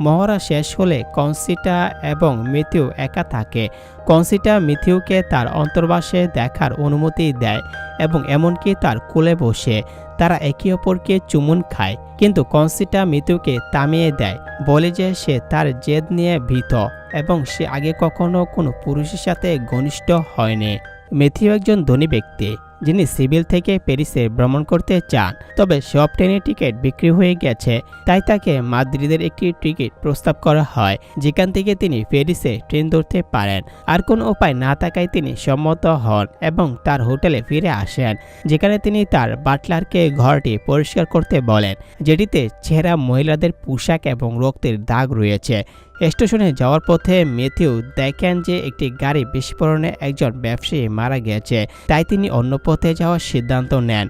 মহড়া শেষ হলে কনসিটা এবং মিথিউ একা থাকে। কনসিটা মিথিউকে তার অন্তর্বাসে দেখার অনুমতি দেয় এবং এমনকি তার কোলে বসে। তারা একে অপরকে চুমুন খায়, কিন্তু কনসিটা মিথুকে থামিয়ে দেয়, বলে যে সে তার জেদ নিয়ে ভীত এবং সে আগে কখনো কোনো পুরুষের সাথে ঘনিষ্ঠ হয়নি। মেথিও একজন ধনী ব্যক্তি। যিনি সিভিল থেকে প্যারিসে ভ্রমণ করতে চান, তবে সব ট্রেনের টিকিট বিক্রি হয়ে গেছে। তাই তাকে মাদ্রিদের একটি টিকিট প্রস্তাব করা হয়, যেখান থেকে তিনি প্যারিসে ট্রেন ধরতে পারেন। আর কোনো উপায় না থাকায় তিনি সম্মত হন এবং তার হোটেলে ফিরে আসেন, যেখানে তিনি তার বাটলারকে ঘরটি পরিষ্কার করতে বলেন, যেটিতে ছেঁড়া মহিলাদের পোশাক এবং রক্তের দাগ রয়েছে। স্টেশনে যাওয়ার পথে মেথিউ দেখেন যে একটি গাড়ি বিস্ফোরণে একজন ব্যবসায়ী মারা গেছে তাই তিনি অন্য পথে যাওয়ার সিদ্ধান্ত নেন।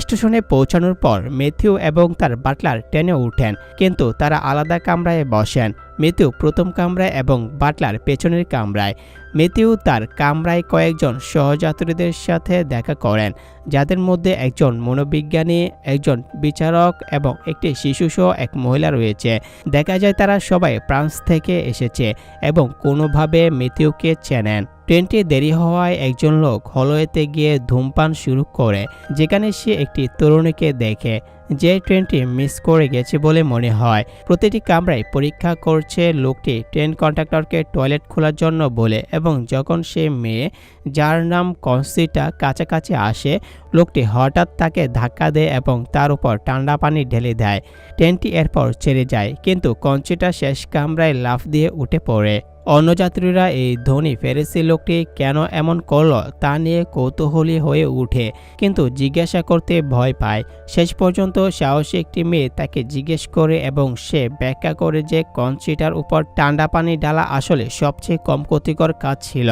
স্টেশনে পৌঁছানোর পর মেথিউ এবং তার বাটলার ট্রেনে উঠেন, কিন্তু তারা আলাদা কামরায় বসেন। মেথিউ প্রথম কামরায় এবং বাটলার পেছনের কামরায়। মেথিউ তার কামরায় কয়েকজন সহযাত্রীদের সাথে দেখা করেন, যাদের মধ্যে একজন মনোবিজ্ঞানী, একজন বিচারক এবং একটি শিশুসহ এক মহিলা রয়েছে। দেখা যায় তারা সবাই ফ্রান্স থেকে এসেছে এবং কোনোভাবে মেথিউকে চেনেন। ট্রেনটি দেরি হওয়ায় একজন লোক হলওয়েতে গিয়ে ধূমপান শুরু করে, যেখানে সে একটি তরুণীকে দেখে। যে ট্রেনটি মিস করে গেছে বলে মনে হয়। প্রতিটি কামরায় পরীক্ষা করছে লোকটি ট্রেন কন্ট্রাক্টরকে টয়লেট খোলার জন্য বলে এবং যখন সে মেয়ে, যার নাম কনসিটা, কাছাকাছি আসে লোকটি হঠাৎ তাকে ধাক্কা দেয় এবং তার উপর ঠান্ডা পানি ঢেলে দেয়। ট্রেনটি এরপর ছেড়ে যায়, কিন্তু কনসিটা শেষ কামরায় লাফ দিয়ে উঠে পড়ে। অন্য যাত্রীরা এই ধনী ফেরেসি লোকটি কেন এমন করল তা নিয়ে কৌতূহলী হয়ে উঠে, কিন্তু জিজ্ঞাসা করতে ভয় পায়। শেষ পর্যন্ত সাহসী একটি মেয়ে তাকে জিজ্ঞেস করে এবং সে ব্যাখ্যা করে যে কনসিটার উপর ঠান্ডা পানি ডালা আসলে সবচেয়ে কম ক্ষতিকর কাজ ছিল,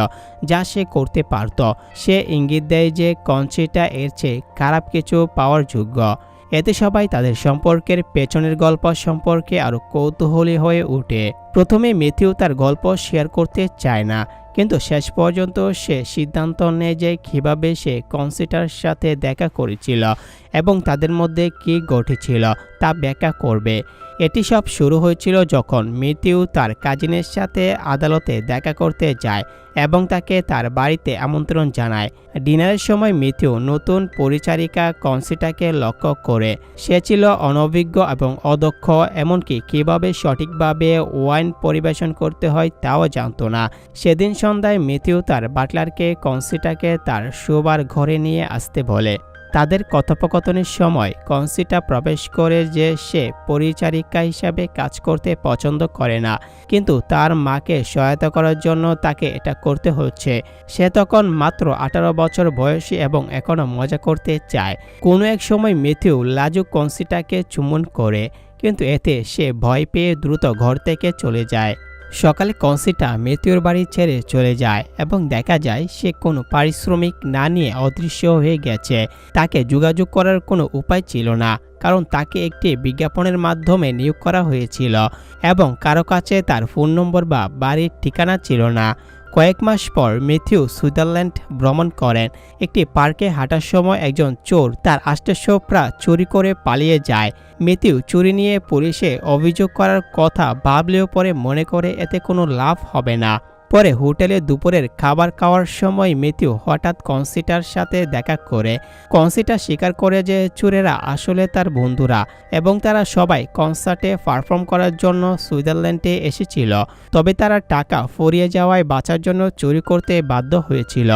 যা সে করতে পারত। সে ইঙ্গিত দেয় যে কনসিটা এর চেয়ে খারাপ কিছু পাওয়ার যোগ্য। এতে সবাই তাদের সম্পর্কের পেছনের গল্প সম্পর্কে আরও কৌতূহলী হয়ে ওঠে। প্রথমে মেথিউ তার গল্প শেয়ার করতে চায় না, কিন্তু শেষ পর্যন্ত সে সিদ্ধান্ত নেয় যে কীভাবে সে কনসিটার সাথে দেখা করেছিল। এবং তাদের মধ্যে কী ঘটেছিল তা ব্যাখ্যা করবে। এটি সব শুরু হয়েছিল যখন মৃত্যু তার কাজিনের সাথে আদালতে দেখা করতে যায় এবং তাকে তার বাড়িতে আমন্ত্রণ জানায়। ডিনারের সময় মৃত্যু নতুন পরিচারিকা কনসিটাকে লক্ষ্য করে। সে ছিল অনভিজ্ঞ এবং অদক্ষ, এমনকি কীভাবে সঠিকভাবে ওয়াইন পরিবেশন করতে হয় তাও জানতো না। সেদিন সন্ধ্যায় মৃত্যু তার বাটলারকে, কনসিটাকে তার শোবার ঘরে নিয়ে আসতে বলে। তাদের কথোপকথনের সময় কনসিটা প্রবেশ করে যে সে পরিচারিকা হিসাবে কাজ করতে পছন্দ করে না। কিন্তু তার মাকে সহায়তা করার জন্য তাকে এটা করতে হচ্ছে। সে তখন মাত্র আঠারো বছর বয়সী এবং এখনও মজা করতে চায়। কোনো এক সময় মেথিউ লাজুক কনসিটাকে চুমন করে, কিন্তু এতে সে ভয় পেয়ে দ্রুত ঘর থেকে চলে যায়। সকালে কনসিটা মেতিওর বাড়ি ছেড়ে চলে যায় এবং দেখা যায় সে কোনো পারিশ্রমিক না নিয়ে অদৃশ্য হয়ে গেছে। তাকে যোগাযোগ করার কোনো উপায় ছিল না, কারণ তাকে একটি বিজ্ঞাপনের মাধ্যমে নিয়োগ করা হয়েছিল এবং কারও কাছে তার ফোন নম্বর বা বাড়ির ঠিকানা ছিল না। কয়েক মাস পর মেথিউ সুইজারল্যান্ড ভ্রমণ করেন। একটি পার্কে হাঁটার সময় একজন চোর তার আষ্টেসপ্রা চুরি করে পালিয়ে যায়। মেথিউ চুরি নিয়ে পুলিশে অভিযোগ করার কথা ভাবলেও পরে মনে করে এতে কোনো লাভ হবে না। পরে হোটেলে দুপুরের খাবার খাওয়ার সময় মেথিউ হঠাৎ কনসিটার সাথে দেখা করে। কনসিটা স্বীকার করে যে চুরেরা আসলে তার বন্ধুরা এবং তারা সবাই কনসার্টে পারফর্ম করার জন্য সুইজারল্যান্ডে এসেছিল। তবে তারা টাকা ফুরিয়ে যাওয়ায় বাঁচার জন্য চুরি করতে বাধ্য হয়েছিল।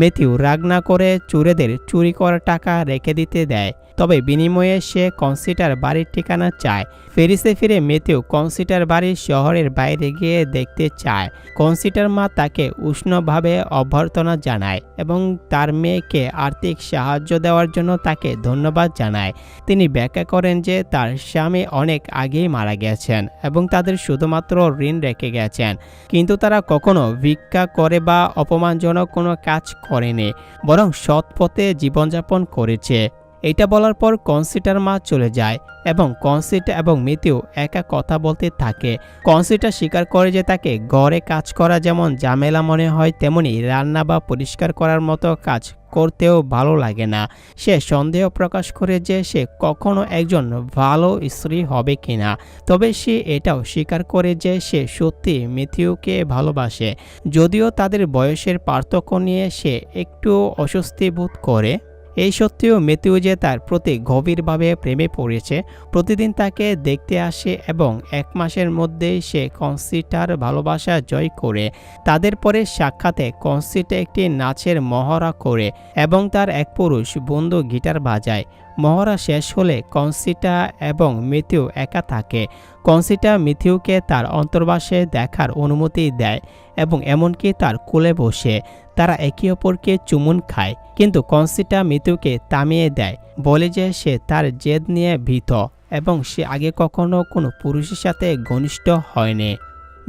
মেথিউ রাগ না করে চোরেদের চুরি করা টাকা রেখে দিতে দেয়। তবে বিনিময়ে সে কনসিটার বাড়ির ঠিকানা চায়। ফেরিসে ফিরে মেথিউ কনসিটার বাড়ির শহরের বাইরে গিয়ে দেখতে চায়। কনসিটার মা তাকে উষ্ণভাবে অভ্যর্থনা জানায় এবং তার মেয়েকে আর্থিক সাহায্য দেওয়ার জন্য তাকে ধন্যবাদ জানায়। তিনি ব্যাখ্যা করেন যে তার স্বামী অনেক আগেই মারা গেছেন এবং তাদের শুধুমাত্র ঋণ রেখে গেছেন। কিন্তু তারা কখনো ভিক্ষা করে বা অপমানজনক কোনো কাজ করেনি বরং সৎ পথে জীবনযাপন করেছে। এটা বলার পর কনসিটার মা চলে যায় এবং কনসিটা এবং মিতিও একা কথা বলতে থাকে। কনসিটা স্বীকার করে যে তাকে ঘরে কাজ করা যেমন ঝামেলা মনে হয়, তেমনি রান্না বা পরিষ্কার করার মতো কাজ করতেও ভালো লাগে না। সে সন্দেহ প্রকাশ করে যে সে কখনো একজন ভালো স্ত্রী হবে কিনা। তবে সে এটাও স্বীকার করে যে সে সত্যি মিথিউকে ভালোবাসে। যদিও তাদের বয়সের পার্থক্য নিয়ে সে একটু অস্বস্তি বোধ করে। এই সত্ত্বেও মেথিউ যে তার প্রতি গভীরভাবে প্রেমে পড়েছে, প্রতিদিন তাকে দেখতে আসে এবং এক মাসের মধ্যেই সে কনসিটার ভালোবাসা জয় করে, তাদের পরে সাক্ষাতে কনসিটে একটি নাচের মহড়া করে এবং তার এক পুরুষ বন্ধু গিটার বাজায়। মহড়া শেষ হলে কনসিটা এবং মিথিউ একা থাকে। কনসিটা মিথিউকে তার অন্তর্বাসে দেখার অনুমতি দেয় এবং এমনকি তার কোলে বসে। তারা একে অপরকে চুমুন খায়, কিন্তু কনসিটা মিথুকে থামিয়ে দেয়, বলে যে সে তার জেদ নিয়ে ভীত এবং সে আগে কখনো কোনো পুরুষের সাথে ঘনিষ্ঠ হয়নি।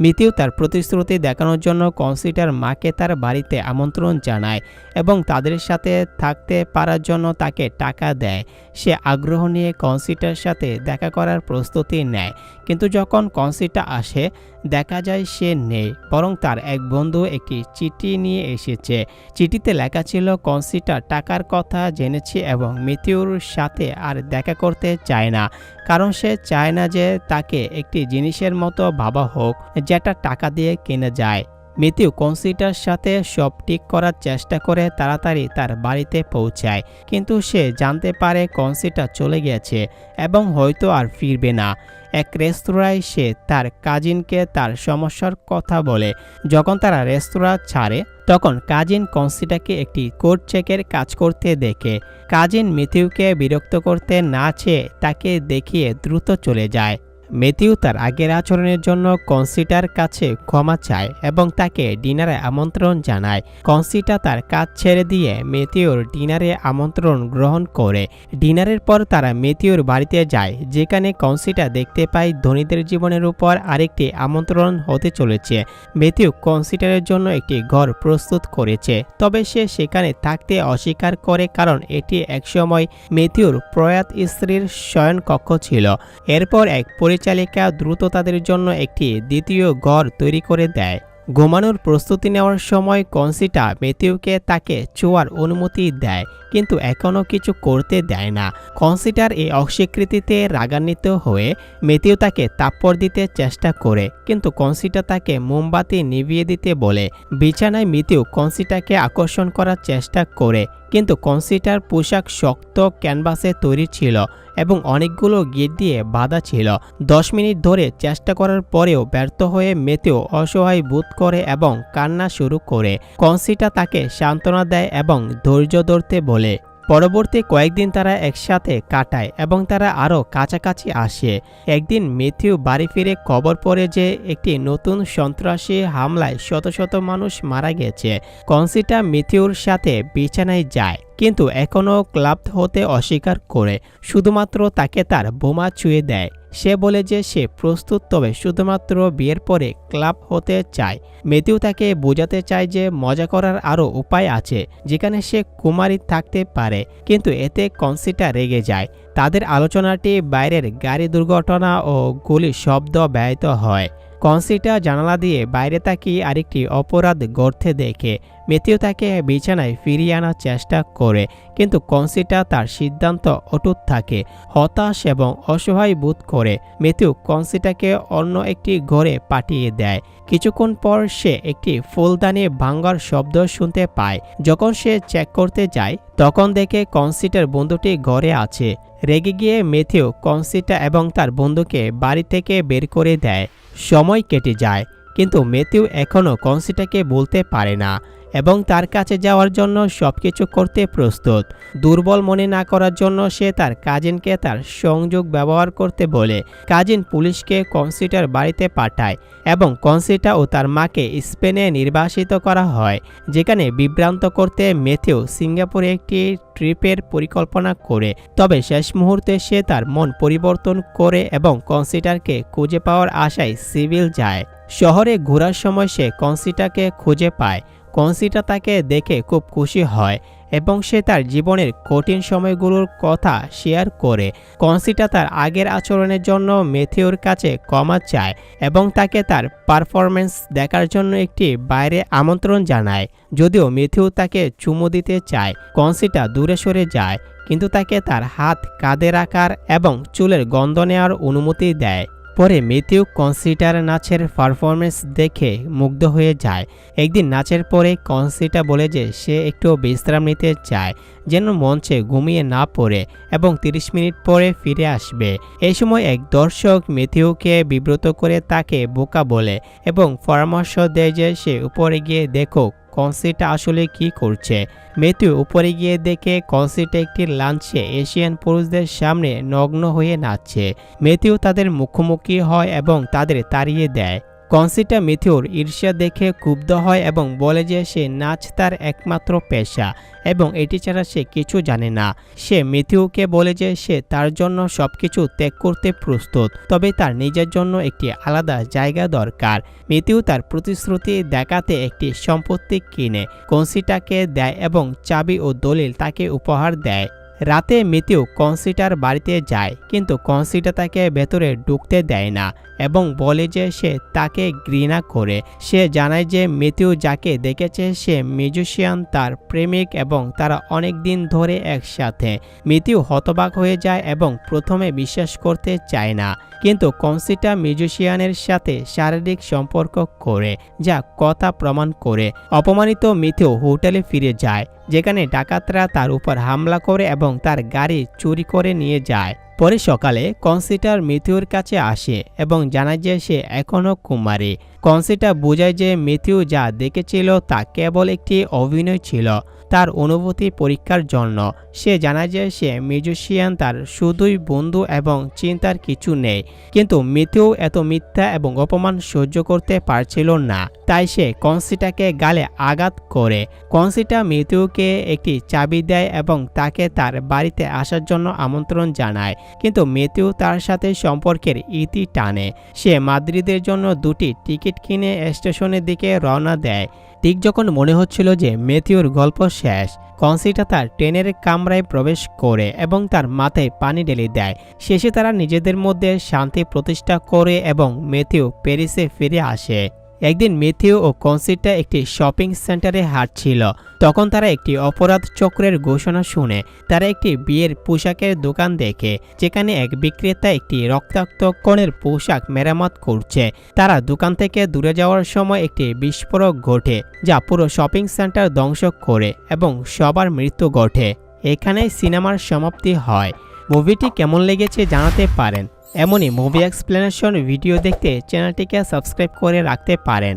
মিতিউ তার প্রতিশ্রুতি দেখানোর জন্য কনসিটার মাকে তার বাড়িতে আমন্ত্রণ জানায় এবং তাদের সাথে থাকতে পারার জন্য তাকে টাকা দেয়। সে আগ্রহ নিয়ে কনসিটার সাথে দেখা করার প্রস্তুতি নেয়। কিন্তু যখন কনসিটা আসে দেখা যায় সে নেই, বরং তার এক বন্ধু একটি চিঠি নিয়ে এসেছে। চিঠিতে লেখা ছিল কনসিটা টাকার কথা জেনেছি এবং মিথিউর সাথে আর দেখা করতে চায় না। কারণ সে চায় না যে তাকে একটি জিনিসের মতো ভাবা হোক, যেটা টাকা দিয়ে কেনা যায়। মিথিউ কনসিটার সাথে সব ঠিক করার চেষ্টা করে তাড়াতাড়ি তার বাড়িতে পৌঁছায়। কিন্তু সে জানতে পারে কনসিটা চলে গেছে এবং হয়তো আর ফিরবে না। এক রেস্তোরাঁয় সে তার কাজিনকে তার সমস্যার কথা বলে। যখন তারা রেস্তোরাঁ ছাড়ে, তখন কাজিন কনসিটাকে একটি কোর্ট চেকের কাজ করতে দেখে। কাজিন মিথিউকে বিরক্ত করতে না চেয়ে তাকে দেখিয়ে দ্রুত চলে যায়। মেথিউ তার আগের আচরণের জন্য কনসিটার কাছে ক্ষমা চায় এবং তাকে ডিনারে আমন্ত্রণ জানায়। কনসিটা তার কাজ ছেড়ে দিয়ে মেথিউর ডিনারে আমন্ত্রণ গ্রহণ করে। ডিনারের পর তারা মেথিউর বাড়িতে যায়, যেখানে কনসিটা দেখতে পায় ধনীদের জীবনের উপর আরেকটি আমন্ত্রণ হতে চলেছে। মেথিউ কনসিটারের জন্য একটি ঘর প্রস্তুত করেছে, তবে সে সেখানে থাকতে অস্বীকার করে কারণ এটি একসময় মেথিউর প্রয়াত স্ত্রীর শয়নকক্ষ ছিল। এরপর এক পরিচালিকা দ্রুত তাদের জন্য একটি দ্বিতীয় ঘর তৈরি করে দেয়। ঘুমানোর প্রস্তুতি নেওয়ার সময় কনসিটা মেথিউকে তাকে চোয়ার অনুমতি দেয়। কিন্তু এখনও কিছু করতে দেয় না। কনসিটার এই অস্বীকৃতিতে রাগান্বিত হয়ে মেথিউ তাকে তাপ্পর দিতে চেষ্টা করে, কিন্তু কনসিটা তাকে মোমবাতি নিভিয়ে দিতে বলে। বিছানায় মিথিউ কনসিটাকে আকর্ষণ করার চেষ্টা করে, কিন্তু কনসিটার পোশাক শক্ত ক্যানভাসে তৈরি ছিল এবং অনেকগুলো গেট দিয়ে বাধা ছিল। দশ মিনিট ধরে চেষ্টা করার পরেও ব্যর্থ হয়ে মেতেও অসহায় বোধ করে এবং কান্না শুরু করে। কনসিটা তাকে সান্ত্বনা দেয় এবং ধৈর্য ধরতে বলে পরবর্তী কয়েকদিন তারা একসাথে কাটায় এবং তারা আরও কাছাকাছি আসে। একদিন মেথিউ বাড়ি ফিরে খবর পড়ে যে একটি নতুন সন্ত্রাসী হামলায় শত শত মানুষ মারা গেছে। কনসিটা মেথিউর সাথে বিছানায় যায়, কিন্তু এখনও ক্লাব হতে অস্বীকার করে। শুধুমাত্র তাকে তার বোমা ছুঁয়ে দেয়। সে বলে যে সে প্রস্তুত, তবে শুধুমাত্র বিয়ের পরে ক্লাব হতে চায়। মেথিউ তাকে বোঝাতে চায় যে মজা করার আরও উপায় আছে, যেখানে সে কুমারী থাকতে পারে, কিন্তু এতে কনসিটা রেগে যায়। তাদের আলোচনাটি বাইরের গাড়ি দুর্ঘটনা ও গুলি শব্দ ব্যয়িত হয়। কনসিটা জানালা দিয়ে বাইরে তাকিয়ে আরেকটি অপরাধ গড়তে দেখে। মেথিউ তাকে বিছানায় ফিরিয়ে আনার চেষ্টা করে, কিন্তু কনসিটা তার সিদ্ধান্ত অটুট থাকে, হতাশ এবং অসহায় বোধ করে। মেথিউ কনসিটাকে অন্য একটি ঘরে পাঠিয়ে দেয়। কিছুক্ষণ পর সে একটি ফুলদানি ভাঙ্গার শব্দ শুনতে পায়। যখন সে চেক করতে যায়, তখন দেখে কনসিটার বন্ধুটি ঘরে আছে। রেগে গিয়ে মেথিউ কনসিটা এবং তার বন্ধুকে বাড়ি থেকে বের করে দেয়। সময় কেটে যায় কিন্তু মেথিউ এখনও কনসিটাকে বলতে পারে না। এবং তার কাছে যাওয়ার জন্য সব কিছু করতে প্রস্তুত। দুর্বল মনে না করার জন্য সে তার কাজিনকে তার সংযোগ ব্যবহার করতে বলে। কাজিন পুলিশকে কনসিটার বাড়িতে পাঠায় এবং কনসিটা ও তার মাকে স্পেনে নির্বাসিত করা হয়, যেখানে বিভ্রান্ত করতে মেথিউ সিঙ্গাপুরে একটি ট্রিপের পরিকল্পনা করে। তবে শেষ মুহূর্তে সে তার মন পরিবর্তন করে এবং কনসিটারকে খুঁজে পাওয়ার আশায় সিভিল যায়। শহরে ঘোরার সময় সে কনসিটাকে খুঁজে পায়। কনসিটা তাকে দেখে খুব খুশি হয় এবং সে তার জীবনের কঠিন সময়গুলোর কথা শেয়ার করে। কনসিটা তার আগের আচরণের জন্য মেথিওর কাছে ক্ষমা চায় এবং তাকে তার পারফরমেন্স দেখার জন্য একটি বাইরে আমন্ত্রণ জানায়। যদিও মেথিও তাকে চুমু দিতে চায়, কনসিটা দূরে সরে যায়, কিন্তু তাকে তার হাত কাঁধে রাখার এবং চুলের গন্ধ নেওয়ার অনুমতি দেয়। পরে মেথিউ কনসিটার নাচের পারফরমেন্স দেখে মুগ্ধ হয়ে যায়। একদিন নাচের পরে কনসিটা বলে যে সে একটু বিশ্রাম নিতে চায়, যেন মঞ্চে ঘুমিয়ে না পড়ে এবং 30 মিনিট পরে ফিরে আসবে। এই সময় এক দর্শক মেথিউকে বিব্রত করে তাকে বোকা বলে এবং পরামর্শ দেয় যে সে উপরে গিয়ে দেখো কনসিটা আসলে কি করছে? মেথু উপরে গিয়ে দেখে কনসিটা একটি লাঞ্চে এশিয়ান পুরুষদের সামনে নগ্ন হয়ে নাচছে। মেথিউ তাদের মুখোমুখি হয় এবং তাদের তাড়িয়ে দেয়। কনসিটা মিথিউর ঈর্ষা দেখে ক্ষুব্ধ হয় এবং বলে যে সে নাচ তার একমাত্র পেশা এবং এটি ছাড়া সে কিছু জানে না। সে মিথিউকে বলে যে সে তার জন্য সবকিছু ত্যাগ করতে প্রস্তুত, তবে তার নিজের জন্য একটি আলাদা জায়গা দরকার। মিথিউ তার প্রতিশ্রুতি দেখাতে একটি সম্পত্তি কিনে, কনসিটাকে দেয় এবং চাবি ও দলিল তাকে উপহার দেয়। রাতে মিথিউ কনসিটার বাড়িতে যায়, কিন্তু কনসিটা তাকে ভেতরে ঢুকতে দেয় না এবং বলে যে সে তাকে ঘৃণা করে। সে জানায় যে মিথিউ যাকে দেখেছে, সে মিউজিশিয়ান, তার প্রেমিক এবং তারা অনেক দিন ধরে একসাথে। মিথিউ হতবাক হয়ে যায় এবং প্রথমে বিশ্বাস করতে চায় না, কিন্তু কনসিটা মিউজিশিয়ানের সাথে শারীরিক সম্পর্ক করে, যা কথা প্রমাণ করে। অপমানিত মিথিউ হোটেলে ফিরে যায়। যেখানে ডাকাতরা তার উপর হামলা করে এবং তার গাড়ি চুরি করে নিয়ে যায়। পরে সকালে কনসিটার মৃত্যুর কাছে আসে এবং জানা যায় সে এখনও কুমারী। কনসিটা বোঝায় যে মিথিউ যা দেখেছিল তা কেবল একটি অভিনয় ছিল, তার অনুভূতি পরীক্ষার জন্য। সে জানায় যে সে মিউজিশিয়ান তার শুধুই বন্ধু এবং চিন্তার কিছু নেই। কিন্তু মিথিউ এত মিথ্যা এবং অপমান সহ্য করতে পারছিল না। তাই সে কনসিটাকে গালে আঘাত করে। কনসিটা মিথিউকে একটি চাবি দেয় এবং তাকে তার বাড়িতে আসার জন্য আমন্ত্রণ জানায়। কিন্তু মেথিউ তার সাথে সম্পর্কের ইতি টানে। সে মাদ্রিদের জন্য দুটি টিকিট কিনে স্টেশনের দিকে রওনা দেয়। ঠিক যখন মনে হচ্ছিল যে মেথিউর গল্প শেষ, কনসিটা তার ট্রেনের কামরায় প্রবেশ করে এবং তার মাথায় পানি ঢেলে দেয়। শেষে তারা নিজেদের মধ্যে শান্তি প্রতিষ্ঠা করে এবং মেথিউ প্যারিসে ফিরে আসে। একদিন মেথিউ ও কনসিটা একটি শপিং সেন্টারে হাঁটছিল। তখন তারা একটি অপরাধ চক্রের ঘোষণা শুনে তারা একটি বিয়ের পোশাকের দোকান দেখে, যেখানে এক বিক্রেতা একটি রক্তাক্ত কণের পোশাক মেরামত করছে। তারা দোকান থেকে দূরে যাওয়ার সময় একটি বিস্ফোরক ঘটে, যা পুরো শপিং সেন্টার ধ্বংস করে এবং সবার মৃত্যু ঘটে। এখানেই সিনেমার সমাপ্তি হয়। মুভিটি কেমন লেগেছে জানাতে পারেন। এমনই মুভি এক্সপ্লেনেশন ভিডিও দেখতে চ্যানেলটিকে সাবস্ক্রাইব করে রাখতে পারেন।